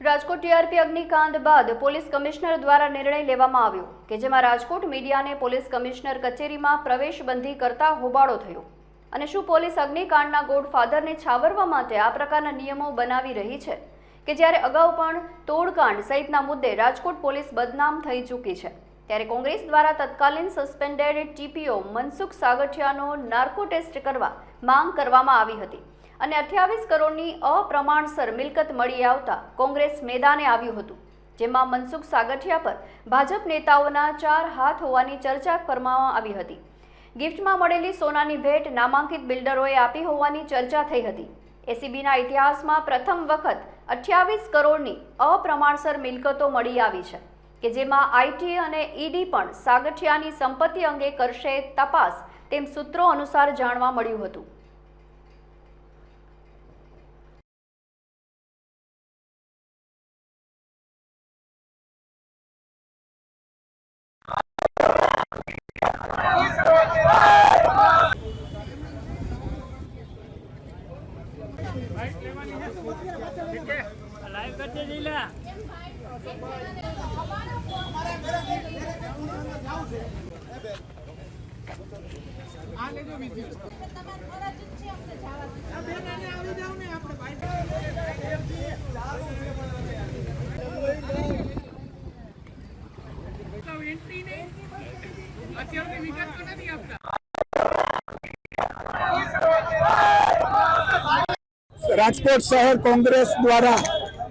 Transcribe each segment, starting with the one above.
Rajkot TRP અગ્નિકાંડ બાદ police commissioner દ્વારા નિર્ણય લેવામાં આવ્યો કે જેમાં રાજકોટ મીડિયાને પોલીસ કમિશનર કચેરીમાં પ્રવેશબંધી કરતા હોબાળો થયો. અને શું પોલીસ અગ્નિકાંડના ગોડફાધરને છાવરવા માટે આ પ્રકારના નિયમો બનાવી રહી છે? કે જ્યારે અગાઉ પણ તોડકાંડ સહિતના મુદ્દે રાજકોટ પોલીસ બદનામ થઈ ચૂકી છે. ત્યારે કોંગ્રેસ દ્વારા તત્કાલીન સસ્પેન્ડેડ ટીપીઓ મનસુખ સાગઠિયાનો નાર્કો ટેસ્ટ કરવા માંગ કરવામાં આવી હતી. અને અઠ્યાવીસ કરોડની અપ્રમાણસર મિલકત મળી આવતા કોંગ્રેસ મેદાને આવ્યું હતું, જેમાં મનસુખ સાગઠિયા પર ભાજપ નેતાઓના ચાર હાથ હોવાની ચર્ચા કરવામાં આવી હતી. ગિફ્ટમાં મળેલી સોનાની ભેટ નામાંકિત બિલ્ડરોએ આપી હોવાની ચર્ચા થઈ હતી. એસીબીના ઇતિહાસમાં પ્રથમ વખત અઠ્યાવીસ કરોડની અપ્રમાણસર મિલકતો મળી આવી છે, કે જેમાં આઈટી અને ઈડી પણ સાગઠિયાની સંપત્તિ અંગે કરશે તપાસ તેમ સૂત્રો અનુસાર જાણવા મળ્યું હતું. લાઈવ નહીં? અત્યારની વિગત તો નથી આપતા. રાજકોટ શહેર કોંગ્રેસ દ્વારા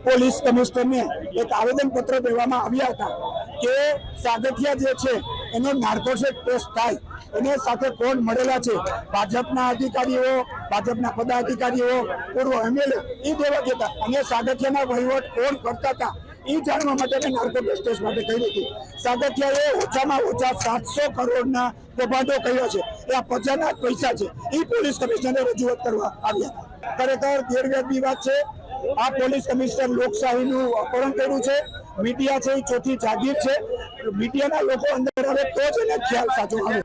પોલીસ કમિશનરને એક આવેદન પત્ર દેવામાં આવ્યા હતા કે સાગઠિયા જે છે, એનો નાર્કોટિક ટેસ્ટ થાય. એને સાથે કોણ મળેલા છે? ભાજપના અધિકારીઓ, ભાજપના પદાધિકારીઓ, પૂર્વ એમએલએ એ દેવા દેતા અને સાગઠિયાના વહીવટ કોણ કરતા હતા એ જાણવા માટે મેં નાર્કો ટેસ્ટ માટે કહી હતી સાગઠિયાએ ઓછામાં ઓછા સાતસો કરોડના કૌભાંડો કહ્યો છે. એ આ પ્રજાના પૈસા છે. એ પોલીસ કમિશનરે રજૂઆત કરવા આવ્યા હતા. ખરેખર ગેરવ્યાજબી વાત છે. આ પોલીસ કમિશનર લોકશાહીનું અપહરણ કર્યું છે. મીડિયા છે એ ચોથી જાગીર છે. મીડિયાના લોકો અંદર આવે તો જ એને ખ્યાલ સાચો આવે.